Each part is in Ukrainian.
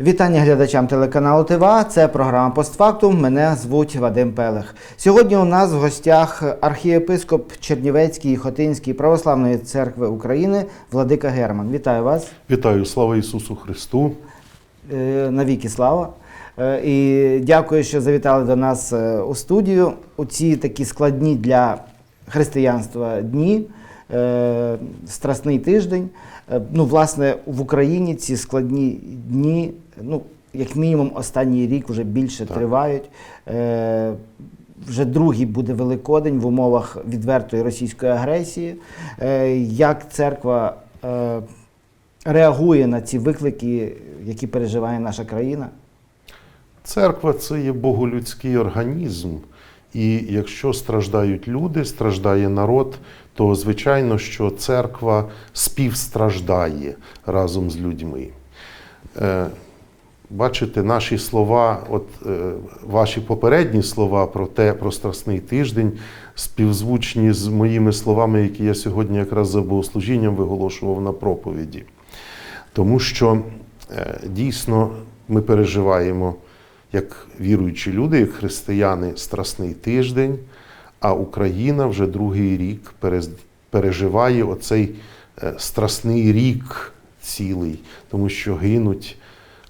Вітання глядачам телеканалу ТВА. Це програма Постфактум. Мене звуть Вадим Пелех. Сьогодні у нас в гостях архієпископ Чернівецької Хотинської православної церкви України Владика Герман. Вітаю вас. Вітаю, слава Ісусу Христу! Е, Навіки слава. Е, І дякую, що завітали до нас е, у студію у ці такі складні для християнства дні, страсний тиждень. Е, Ну, власне, в Україні ці складні дні, ну, як мінімум, останній рік вже більше Так. тривають. Е, Вже другий буде Великодень в умовах відвертої російської агресії. Е, Як церква е, реагує на ці виклики, які переживає наша країна? Церква це є боголюдський організм. І якщо страждають люди, страждає народ, то звичайно, що церква співстраждає разом з людьми. Е, Бачите, наші слова, от е, ваші попередні слова про те, про страсний тиждень, співзвучні з моїми словами, які я сьогодні якраз за богослужінням виголошував на проповіді. Тому що е, дійсно ми переживаємо як віруючі люди, як християни, страсний тиждень, а Україна вже другий рік переживає оцей е, страсний рік цілий, тому що гинуть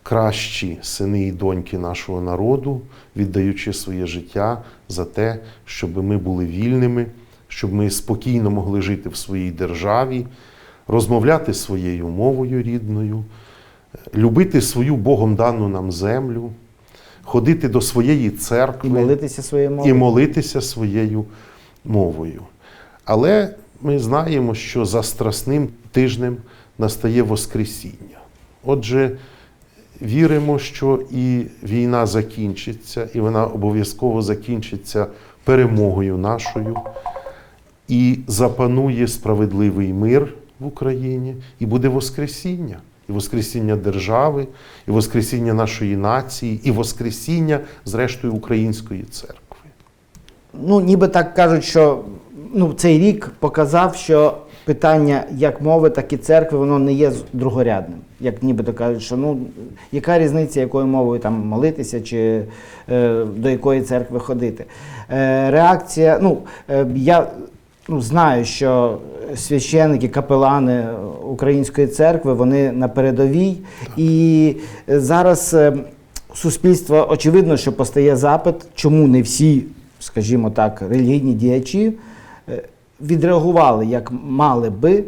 кращі сини і доньки нашого народу, віддаючи своє життя за те, щоб ми були вільними, щоб ми спокійно могли жити в своїй державі, розмовляти своєю мовою рідною, любити свою Богом дану нам землю, ходити до своєї І церкви молитися своєю і молитися своєю мовою. Але ми знаємо, що за страсним тижнем настає Воскресіння. Отже, віримо, що і війна закінчиться, і вона обов'язково закінчиться перемогою нашою, і запанує справедливий мир в Україні, і буде Воскресіння. І Воскресіння держави, і Воскресіння нашої нації, і Воскресіння, зрештою, української церкви. Ну, ніби так кажуть, що ну, цей рік показав, що питання як мови, так і церкви, воно не є другорядним. Як нібито кажуть, що ну, яка різниця, якою мовою там молитися чи е, до якої церкви ходити. Е, реакція, ну, е, я ну, знаю, що священники, капелани Української церкви, вони на передовій. І зараз е, суспільство, очевидно, що постає запит, чому не всі, скажімо так, релігійні діячі е, відреагували, як мали би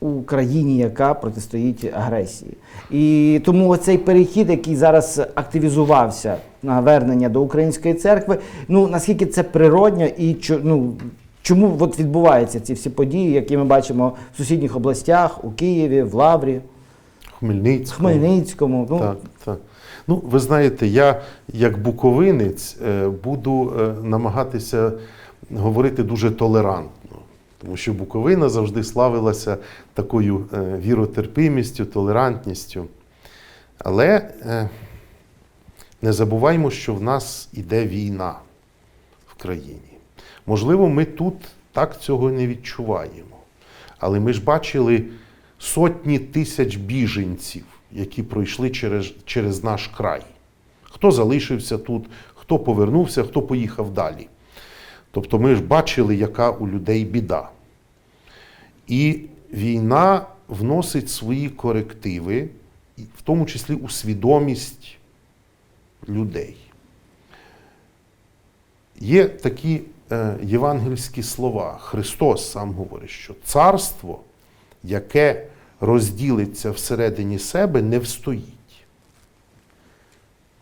у країні, яка протистоїть агресії. І тому оцей перехід, який зараз активізувався на вернення до української церкви, ну наскільки це природньо і ну, чому от відбуваються ці всі події, які ми бачимо в сусідніх областях, у Києві, в Лаврі, Хмельницькому. Хмельницькому. Ну, Так, так. Ну, ви знаєте, я як буковинець е, буду е, намагатися говорити дуже толерантно, тому що Буковина завжди славилася такою е, віротерпимістю, толерантністю. Але не забуваймо, що в нас іде війна в країні. Можливо, ми тут так цього не відчуваємо. Але ми ж бачили сотні тисяч біженців, які пройшли через, через наш край. Хто залишився тут, хто повернувся, хто поїхав далі. Тобто ми ж бачили, яка у людей біда. І війна вносить свої корективи, в тому числі у свідомість людей. Є такі євангельські слова. Христос сам говорить, що царство, яке розділиться всередині себе, не встоїть.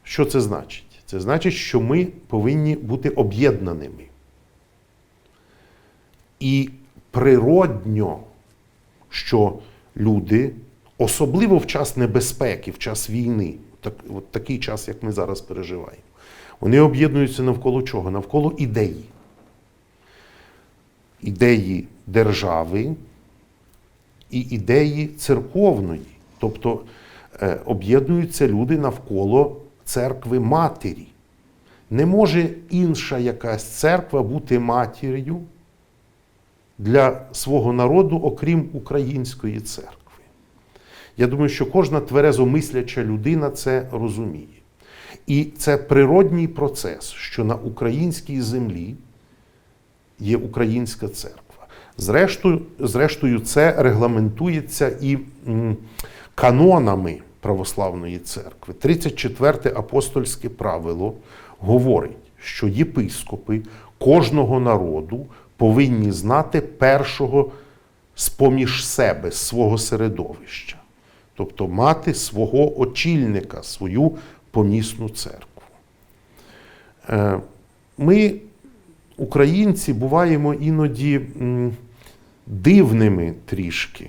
Що це значить? Це значить, що ми повинні бути об'єднаними. І природньо, що люди, особливо в час небезпеки, в час війни, так, от такий час, як ми зараз переживаємо, вони об'єднуються навколо чого? Навколо ідеї. Ідеї держави і ідеї церковної. Тобто е, об'єднуються люди навколо церкви матері. Не може інша якась церква бути матір'ю для свого народу, окрім української церкви. Я думаю, що кожна тверезомисляча людина це розуміє. І це природній процес, що на українській землі є українська церква. Зрештою, зрештою це регламентується і канонами православної церкви. 34 апостольське правило говорить, що єпископи кожного народу повинні знати першого з-поміж себе, свого середовища, тобто мати свого очільника, свою помісну церкву. Е, Ми, українці, буваємо іноді дивними трішки,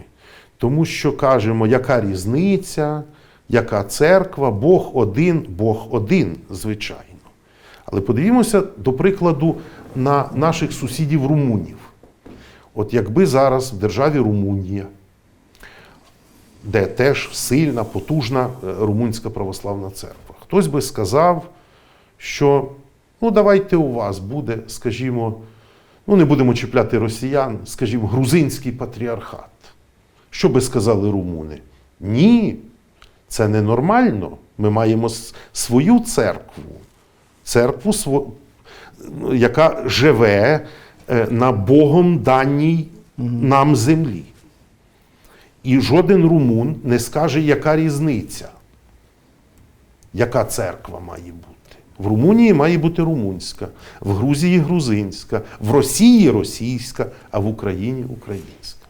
тому що кажемо, яка різниця, яка церква, Бог один, Бог один, звичайно. Але подивімося, до прикладу, на наших сусідів румунів. От якби зараз в державі Румунія, де теж сильна, потужна е, румунська православна церква, хтось би сказав, що ну давайте у вас буде, скажімо, ну не будемо чіпляти росіян, скажімо, грузинський патріархат. Що би сказали румуни? Ні, це ненормально. Ми маємо свою церкву, церкву, яка живе е, на Богом даній нам землі. І жоден румун не скаже, яка різниця, яка церква має бути. В Румунії має бути румунська, в Грузії грузинська, в Росії російська, а в Україні українська.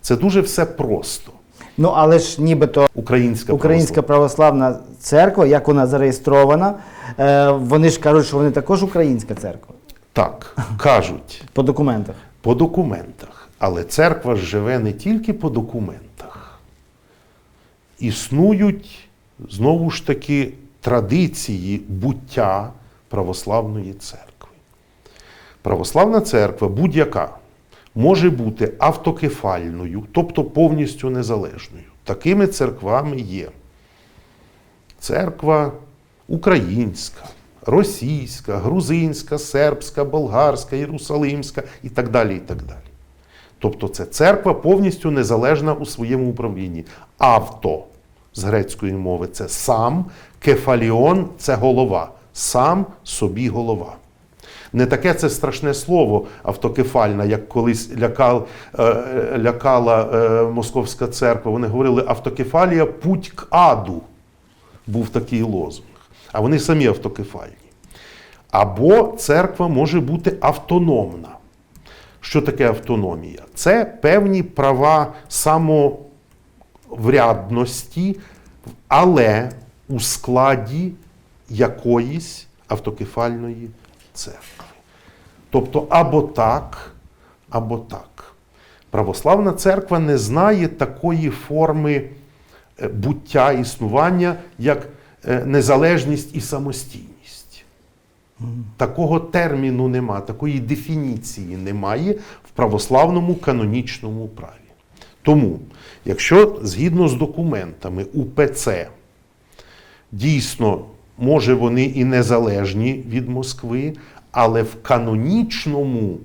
Це дуже все просто. Ну але ж нібито Українська, Українська православна церква, як вона зареєстрована, е, вони ж кажуть, що вони також українська церква Так, кажуть по документах. по документах. Але церква живе не тільки по документах. Існують знову ж таки традиції буття православної церкви. Православна церква будь-яка може бути автокефальною, тобто повністю незалежною. Такими церквами є церква українська, російська, грузинська, сербська, болгарська, єрусалимська і так далі. і так далі. Тобто це церква повністю незалежна у своєму управлінні. Авто з грецької мови це сам, кефаліон це голова, сам собі голова. Не таке це страшне слово автокефальна, як колись лякал, е, лякала е, Московська церква. Вони говорили автокефалія путь к аду. Був такий лозунг. А вони самі автокефальні. Або церква може бути автономна. Що таке автономія? Це певні права самоврядності, але у складі якоїсь автокефальної церкви. Тобто або так, або так. Православна церква не знає такої форми е, буття існування, як е, незалежність і самостійність. Такого терміну нема, такої дефініції немає в православному канонічному праві. Тому, якщо згідно з документами УПЦ дійсно, може вони і незалежні від Москви, але в канонічному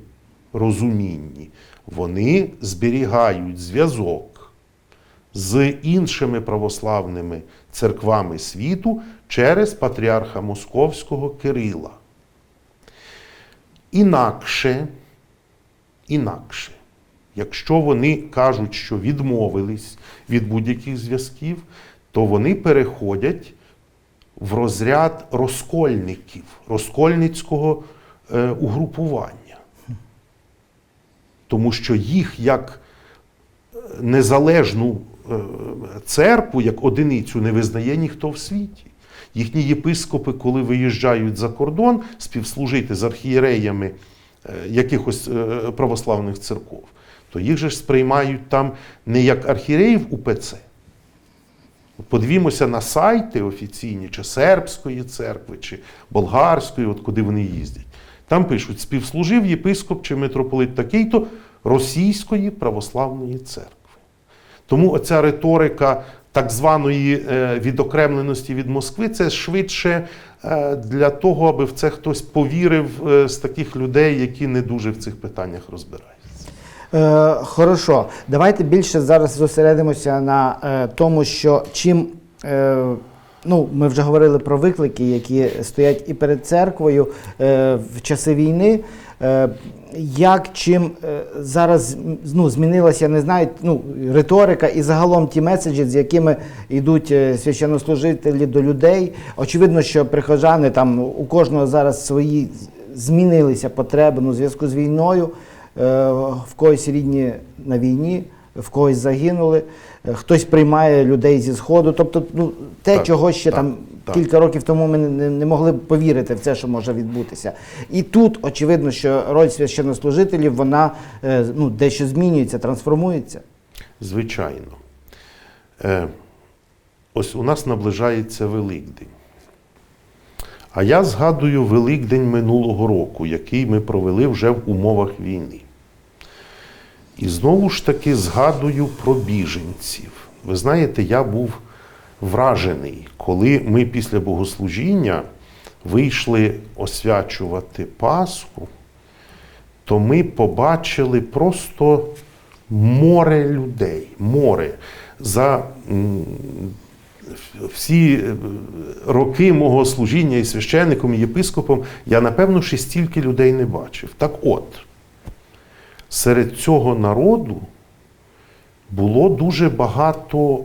розумінні вони зберігають зв'язок з іншими православними церквами світу через патріарха Московського Кирила. Інакше, інакше, якщо вони кажуть, що відмовились від будь-яких зв'язків, то вони переходять в розряд розкольників, розкольницького е, угрупування. Тому що їх як е, незалежну е, церкву, як одиницю не визнає ніхто в світі. Їхні єпископи, коли виїжджають за кордон, співслужити з архієреями е, якихось е, православних церков, то їх же ж сприймають там не як архієреїв УПЦ. Подивімося на сайти офіційні, чи сербської церкви, чи болгарської, от куди вони їздять. Там пишуть, співслужив єпископ чи митрополит такий-то Російської православної церкви. Тому оця риторика так званої е, відокремленості від Москви це швидше е, для того, аби в це хтось повірив е, з таких людей, які не дуже в цих питаннях розбираються. Е, хорошо, давайте більше зараз зосередимося на е, тому, що чим. Е, ну, ми вже говорили про виклики, які стоять і перед церквою е, в часи війни. Е, як чим е, зараз ну, змінилася, не знаю, ну, риторика і загалом ті меседжі, з якими йдуть е, священнослужителі до людей. Очевидно, що прихожани там у кожного зараз свої змінилися потреби ну, у зв'язку з війною. Е, в когось рідні на війні, в когось загинули, е, хтось приймає людей зі сходу. Тобто, ну те, Так, чого ще так, там так. кілька років тому ми не, не могли б повірити в це, що може відбутися. І тут очевидно, що роль священнослужителів вона е, ну, дещо змінюється, трансформується. Звичайно. Е, ось у нас наближається Великдень. А я згадую Великдень минулого року, який ми провели вже в умовах війни. І знову ж таки згадую про біженців. Ви знаєте, я був вражений, коли ми після богослужіння вийшли освячувати Пасху, то ми побачили просто море людей, море. За всі е, роки мого служіння і священником, і єпископом, я, напевно, ще стільки людей не бачив. Так от, серед цього народу було дуже багато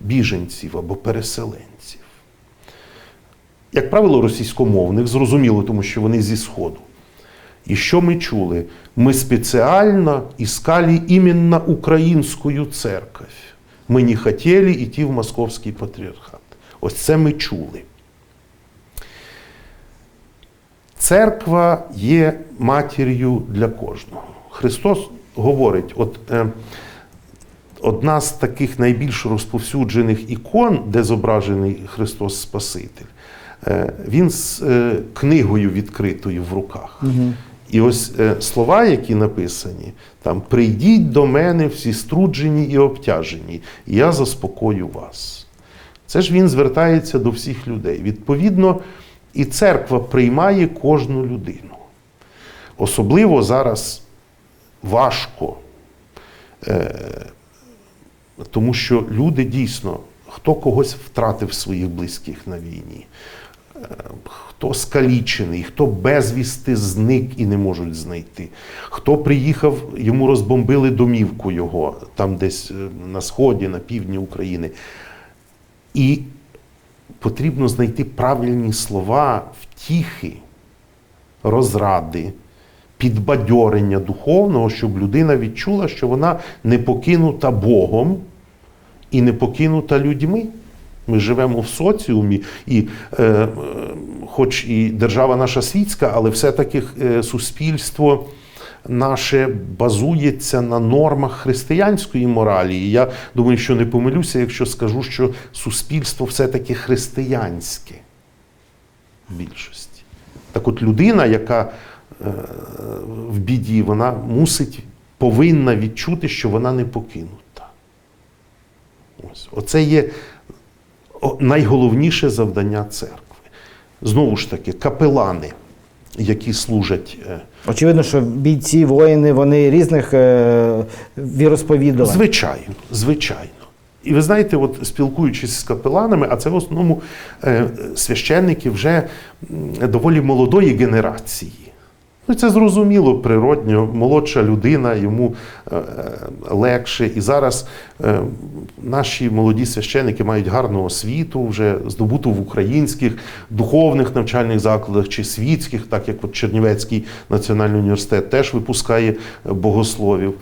біженців або переселенців. Як правило, російськомовних, зрозуміло, тому що вони зі Сходу. І що ми чули? Ми спеціально искали іменно українську церковь. Ми не хотіли йти в московський патріархат. Ось це ми чули. Церква є матір'ю для кожного. Христос говорить, от е, одна з таких найбільш розповсюджених ікон, де зображений Христос Спаситель, е, він з е, книгою відкритою в руках. І ось е, слова, які написані, там прийдіть до мене всі струджені і обтяжені, і я заспокою вас. Це ж він звертається до всіх людей. Відповідно, і церква приймає кожну людину. Особливо зараз важко, е, тому що люди дійсно, хто когось втратив своїх близьких на війні, хто скалічений, хто безвісти зник і не можуть знайти, хто приїхав, йому розбомбили домівку його, там десь е, на сході, на півдні України. І потрібно знайти правильні слова, втіхи, розради, підбадьорення духовного, щоб людина відчула, що вона не покинута Богом і не покинута людьми. Ми живемо в соціумі, і е, хоч і держава наша світська, але все-таки е, суспільство наше базується на нормах християнської моралі. І я думаю, що не помилюся, якщо скажу, що суспільство все-таки християнське в більшості. Так от людина, яка е, в біді, вона мусить, повинна відчути, що вона не покинута. Ось. Оце є найголовніше завдання церкви. Знову ж таки, капелани, які служать. е, Очевидно, що бійці, воїни, вони різних е, віросповідувань. Звичайно, звичайно. І ви знаєте, от спілкуючись з капеланами, а це в основному е, священники вже доволі молодої генерації. Ну, це зрозуміло, природньо, молодша людина, йому е, е, легше. І зараз е, наші молоді священики мають гарну освіту, вже здобуту в українських духовних навчальних закладах чи світських, так як от Чернівецький національний університет теж випускає богословів.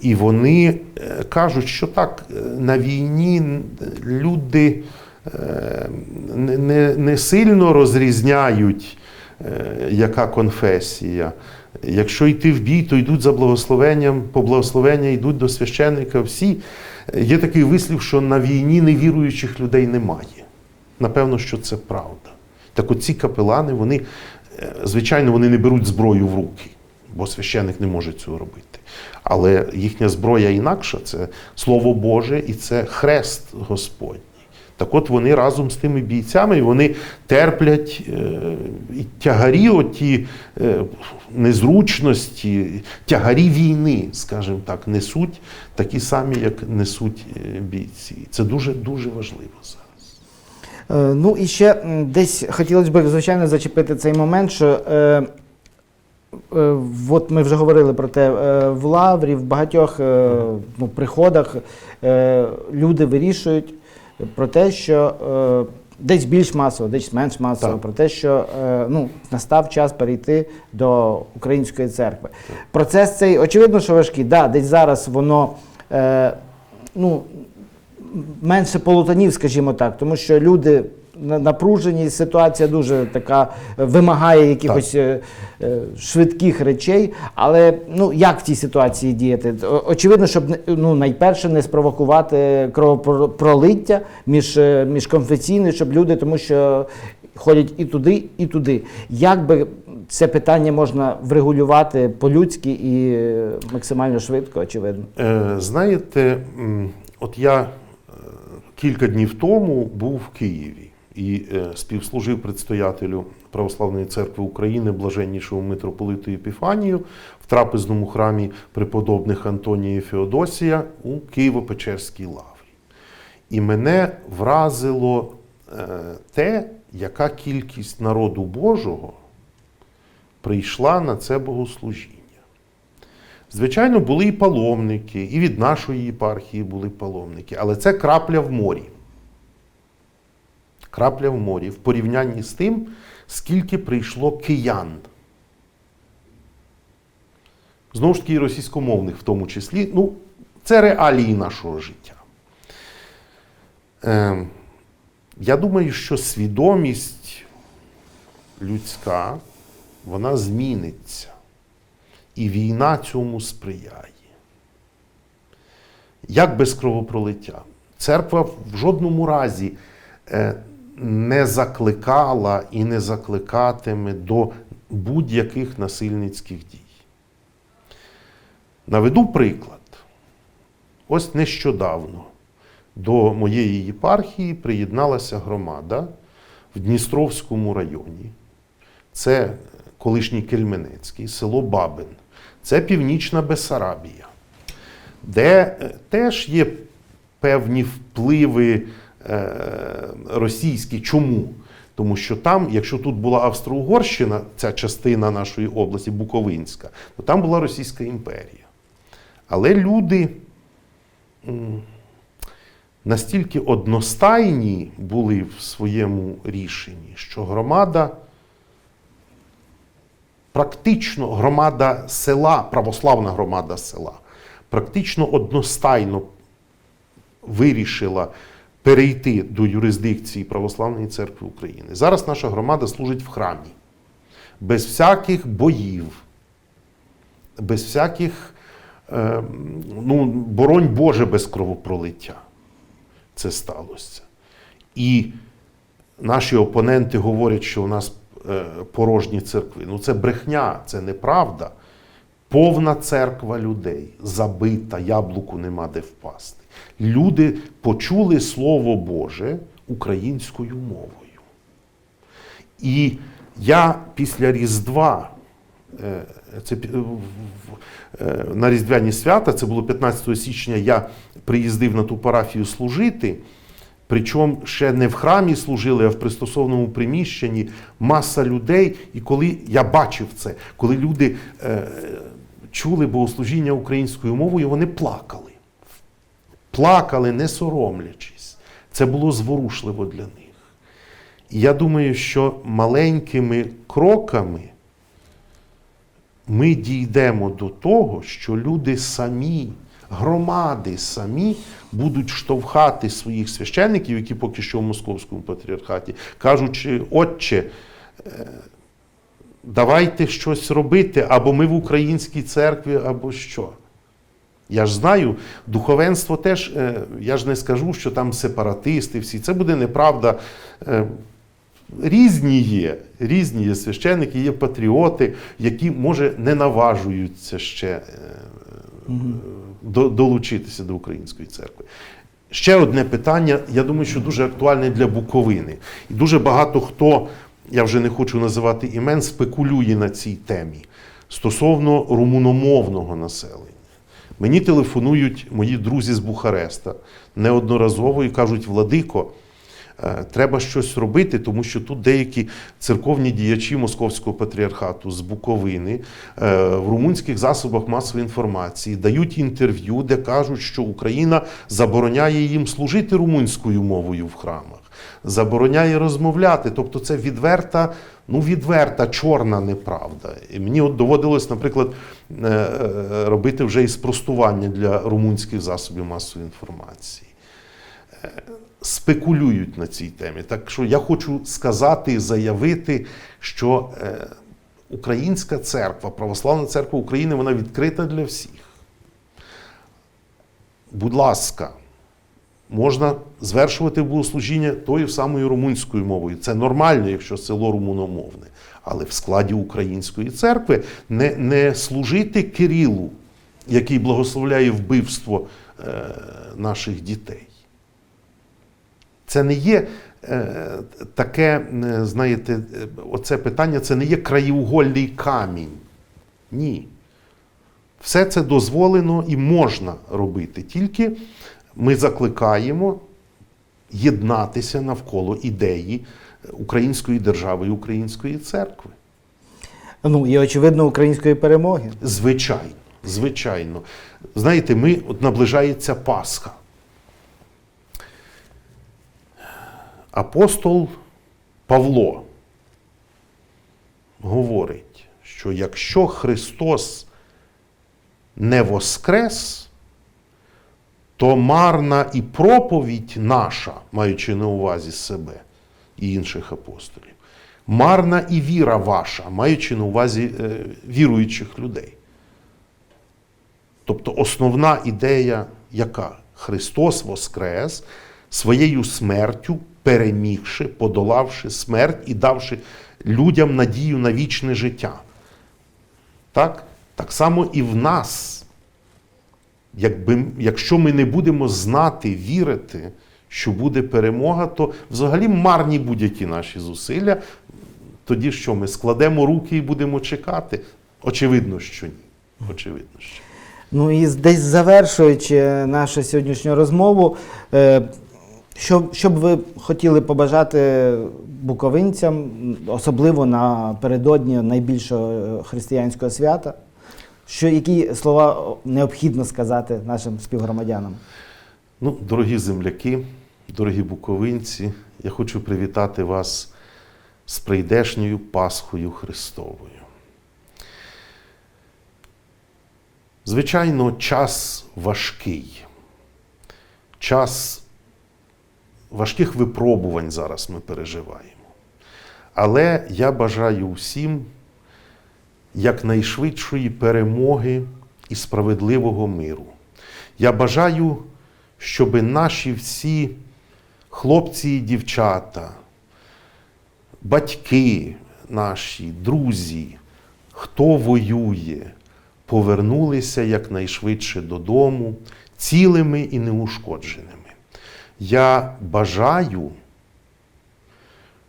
І вони кажуть, що так, на війні люди не, не, не сильно розрізняють, яка конфесія. Якщо йти в бій, то йдуть за благословенням, по благословення йдуть до священника. Всі є такий вислів, що на війні невіруючих людей немає. Напевно, що це правда. Так от ці капелани, вони, е, звичайно, вони не беруть зброю в руки, бо священник не може цього робити. Але їхня зброя інакша це Слово Боже і це хрест Господній. Так от вони разом з тими бійцями вони терплять е, і тягарі, оті е, незручності, тягарі війни, скажімо так, несуть такі самі, як несуть е, бійці. Це дуже дуже важливо зараз. Ну і ще десь хотілося б, звичайно, зачепити цей момент, що е, от ми вже говорили про те, в лаврі, в багатьох ну, приходах люди вирішують про те, що е, десь більш масово, десь менш масово, Так. про те, що е, ну, настав час перейти до української церкви. Процес цей, очевидно, що важкий. Да, десь зараз воно. Е, ну, менше полутанів, скажімо так, тому що люди на- напружені, ситуація дуже така е, вимагає якихось е, е, швидких речей. Але ну як в цій ситуації діяти? Очевидно, щоб ну найперше не спровокувати кровопролиття між, міжконфесійне, щоб люди, тому що ходять і туди, і туди. Як би це питання можна врегулювати по-людськи і максимально швидко, очевидно. Е, Знаєте, от я кілька днів тому був в Києві і е, співслужив предстоятелю Православної церкви України, блаженнішому митрополиту Епіфанію в трапезному храмі преподобних Антонія і Феодосія у Києво-Печерській лаврі. І мене вразило е, те, яка кількість народу Божого прийшла на це богослужіння. Звичайно, були і паломники, і від нашої єпархії були паломники, але це крапля в морі. Крапля в морі в порівнянні з тим, скільки прийшло киян. Знову ж таки, і російськомовних в тому числі. Ну, це реалії нашого життя. Е, я думаю, що свідомість людська, вона зміниться. І війна цьому сприяє. Як без кровопролиття? Церква в жодному разі е, не закликала і не закликатиме до будь-яких насильницьких дій. Наведу приклад. Ось нещодавно до моєї єпархії приєдналася громада в Дністровському районі. Це колишній Кельменецький, село Бабин. Це Північна Бесарабія, де е, теж є певні впливи російські. Чому? Тому що там, якщо тут була Австро-Угорщина, ця частина нашої області, Буковинська, то там була Російська імперія. Але люди настільки одностайні були в своєму рішенні, що громада практично громада села, православна громада села, практично одностайно вирішила перейти до юрисдикції Православної церкви України. Зараз наша громада служить в храмі, без всяких боїв, без всяких, е, ну, боронь Боже, без кровопролиття. Це сталося. І наші опоненти говорять, що у нас е, порожні церкви. Ну це брехня, це неправда. Повна церква людей забита, яблуку нема де впасти. Люди почули Слово Боже українською мовою. І я після Різдва, е, це е, на Різдвяні свята, це було 15 січня, я приїздив на ту парафію служити. Причому ще не в храмі служили, а в пристосованому приміщенні маса людей. І коли я бачив це, коли люди е, чули богослужіння українською мовою, вони плакали. Плакали, не соромлячись. Це було зворушливо для них. І я думаю, що маленькими кроками ми дійдемо до того, що люди самі, громади самі будуть штовхати своїх священників, які поки що в московському патріархаті, кажучи, отче, е, давайте щось робити, або ми в українській церкві, або що. Я ж знаю, духовенство теж, е, я ж не скажу, що там сепаратисти всі. Це буде неправда. Е, Різні є, різні є священники, є патріоти, які, може, не наважуються ще е, до- долучитися до української церкви. Ще одне питання, я думаю, що дуже актуальне для Буковини. І дуже багато хто, я вже не хочу називати імен, спекулює на цій темі стосовно румуномовного населення. Мені телефонують мої друзі з Бухареста. Неодноразово і кажуть: Владико, е, треба щось робити, тому що тут деякі церковні діячі Московського патріархату з Буковини е, в румунських засобах масової інформації дають інтерв'ю, де кажуть, що Україна забороняє їм служити румунською мовою в храмах, забороняє розмовляти. Тобто це відверта, ну відверта чорна неправда. І мені от доводилось, наприклад, е, е, робити вже і спростування для румунських засобів масової інформації спекулюють на цій темі. Так що я хочу сказати і заявити, що е, Українська церква, Православна церква України, вона відкрита для всіх. Будь ласка, можна звершувати богослужіння тою самою румунською мовою. Це нормально, якщо село румуномовне. Але в складі Української церкви не, не служити Кирилу, який благословляє вбивство е, наших дітей. Це не є е, таке, е, знаєте, оце питання це не є краєугольний камінь. Ні. Все це дозволено і можна робити. Тільки ми закликаємо єднатися навколо ідеї української держави і української церкви. Ну і очевидно української перемоги. Звичайно, звичайно. Знаєте, ми от наближається Пасха. Апостол Павло говорить, що якщо Христос не воскрес, то марна і проповідь наша, маючи на увазі себе і інших апостолів, марна і віра ваша, маючи на увазі е, віруючих людей. Тобто основна ідея, яка Христос Воскрес своєю смертю, перемігши, подолавши смерть і давши людям надію на вічне життя. Так, так само і в нас. Якби, якщо ми не будемо знати, вірити, що буде перемога, то взагалі марні будь-які наші зусилля. Тоді що ми складемо руки і будемо чекати? Очевидно, що ні. Очевидно, що. Ну і десь завершуючи нашу сьогоднішню розмову, е, що, що б ви хотіли побажати буковинцям, особливо напередодні найбільшого християнського свята? Що, які слова необхідно сказати нашим співгромадянам? Ну, дорогі земляки, дорогі буковинці, я хочу привітати вас з прийдешньою Пасхою Христовою. Звичайно, час важкий, час важких випробувань зараз ми переживаємо. Але я бажаю всім якнайшвидшої перемоги і справедливого миру. Я бажаю, щоб наші всі хлопці і дівчата, батьки наші, друзі, хто воює, повернулися якнайшвидше додому, цілими і неушкодженими. Я бажаю,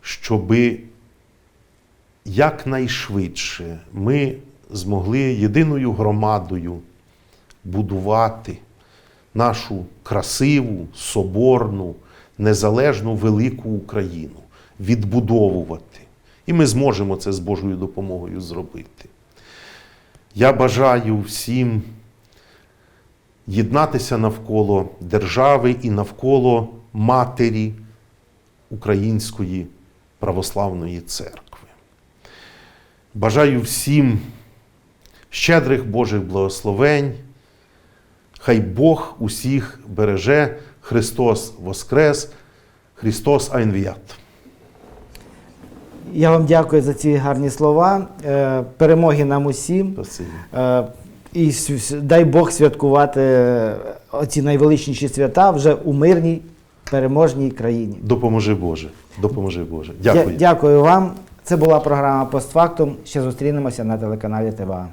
щоби якнайшвидше ми змогли єдиною громадою будувати нашу красиву, соборну, незалежну велику Україну, відбудовувати. І ми зможемо це з Божою допомогою зробити. Я бажаю всім єднатися навколо держави і навколо матері Української православної церкви. Бажаю всім щедрих Божих благословень. Хай Бог усіх береже, Христос Воскрес, Христос Айнвіят. Я вам дякую за ці гарні слова. Е, Перемоги нам усім. Е, І дай Бог святкувати е, оці найвеличніші свята вже у мирній переможній країні. Допоможи Боже. Допоможи Боже. Дякую. Дякую вам. Це була програма Постфактум. Ще зустрінемося на телеканалі ТВА.